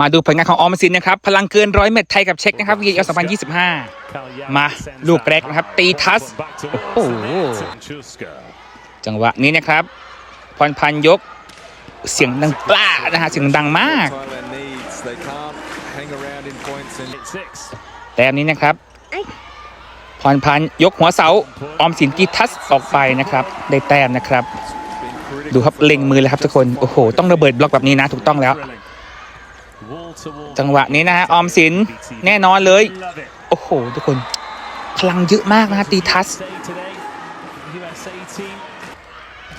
มาดูผลงานของออมสินนะครับ พลังเกินร้อยเม็ดไทยกับเช็กนะครับ VAL 2025 มาลูกแรกนะครับ ตีทัส โอ้โห จังหวะนี้นะครับ พรพันธ์ยก เสียงดังปล้านะฮะ เสียงดังมาก Thailand needs. They can't hang around in points and แต้มนี้นะครับ พรพันธ์ยกหัวเสา ออมสินตีทัสออกไปนะครับ ได้แต้มนะครับ been critical. ดูครับเล็งมือเลยครับทุกคน โอ้โห ต้องระเบิดบล็อกแบบนี้นะ ถูกต้องแล้ว จังหวะนี้นะฮะออมสินแน่นอนเลย โอ้โห ทุกคนพลังเยอะมากนะฮะตีทัส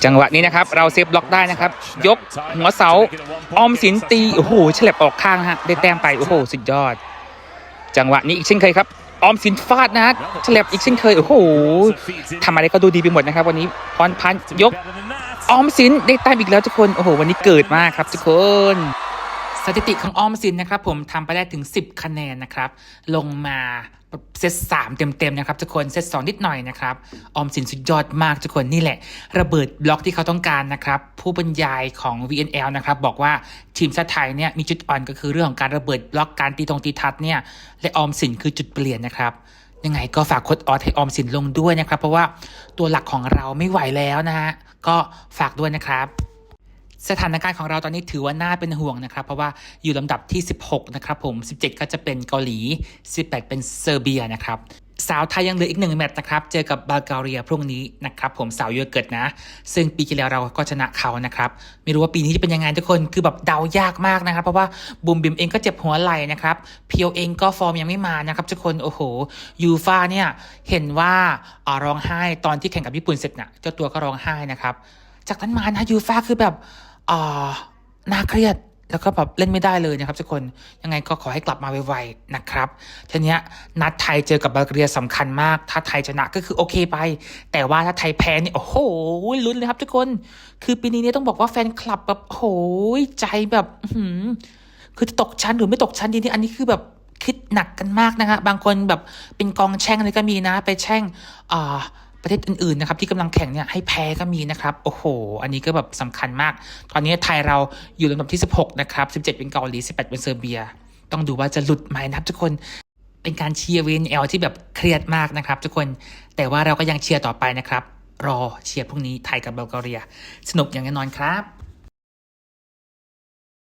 จังหวะนี้นะครับ เราเซฟบล็อกได้นะครับ ยกหัวเสาออมสินตี โอ้โหฉลับออกข้างฮะได้แต้มไป โอ้โห สุดยอด จังหวะนี้อีกเช่นเคยครับออมสินฟาดนะฮะฉลับอีกเช่นเคย โอ้โหทำอะไรก็ดูดีไปหมดนะครับ วันนี้พรพันยกออมสินได้แต้มอีกแล้วทุกคน โอ้โห วันนี้เกิดมากครับทุกคน สถิติของออมสินนะครับผมทำไปได้ถึง 10 คะแนนนะครับ ลงมาเซตสามเต็มๆนะครับทุกคนเซตสองนิดหน่อยนะครับออมสินสุดยอดมากทุกคนนี่แหละ ระเบิดบล็อกที่เขาต้องการนะครับ ผู้บรรยายของ VNL นะครับบอกว่าทีมชาติไทยเนี่ยมีจุดอ่อนก็คือเรื่องของการระเบิดบล็อกการตีตรงตีทัดเนี่ยและออมสินคือจุดเปลี่ยนนะครับยังไงก็ฝากโค้ดออสให้ออมสินลงด้วยนะครับ เพราะว่าตัวหลักของเราไม่ไหวแล้วนะฮะก็ฝากด้วยนะครับ สถานการณ์ของเราตอนนี้ถือว่าน่าเป็นห่วงนะครับ เพราะว่าอยู่ลำดับที่ 16 นะครับผม 17 ก็จะเป็นเกาหลี 18 เป็นเซอร์เบียนะครับสาวไทยยังเหลืออีกหนึ่งแมตช์นะครับ เจอกับบัลแกเรียพรุ่งนี้นะครับ ผมสาวเยอเกิดนะ ซึ่งปีที่แล้วเราก็ชนะเขานะครับ ไม่รู้ว่าปีนี้จะเป็นยังไงทุกคนคือแบบเดายากมากนะครับ เพราะว่าบุมบิมเองก็เจ็บหัวไหล่นะครับเพียวเองก็ฟอร์มยังไม่มานะครับทุกคนโอ้โหยูฟาเนี่ยเห็นว่าอร้องไห้ตอนที่แข่งกับญี่ปุ่นเสร็จนะเจ้าตัวก็ร้องไห้นะครับ จากนั้นมานะยูฟาคือแบบ อ่าน่าเครียดแล้วก็แบบเล่นไม่ได้เลยนะครับทุกคนยังไงก็ขอให้กลับมาไวๆนะครับทีนี้นัดไทยเจอกับบัลแกเรียสำคัญมาก ถ้าไทยชนะก็คือโอเคไป แต่ว่าถ้าไทยแพ้นี่โอ้โหลุ้นเลยครับทุกคน คือปีนี้เนี่ยต้องบอกว่าแฟนคลับแบบโอ้โหใจแบบหือคือจะตกชั้นหรือไม่ตกชั้นดีนี่อันนี้คือแบบคิดหนักกันมากนะฮะบางคนแบบเป็นกองแช่งอะไรก็มีนะไปแช่งอ่า ประเทศอื่นๆนะครับที่กำลังแข่งเนี่ยให้แพ้ก็มีนะครับโอ้โห อันนี้ก็แบบสำคัญมาก ตอนนี้ไทยเราอยู่ลำดับที่ 16 นะครับ 17 เป็นเกาหลี 18 เป็นเซอร์เบีย ต้องดูว่าจะหลุดไหมนะครับทุกคนเป็นการเชียร์เวนเอลที่แบบเครียดมากนะครับ ทุกคนแต่ว่าเราก็ยังเชียร์ต่อไปนะครับ รอเชียร์พรุ่งนี้ไทยกับเบลแกเรีย สนุกอย่างแน่นอนครับ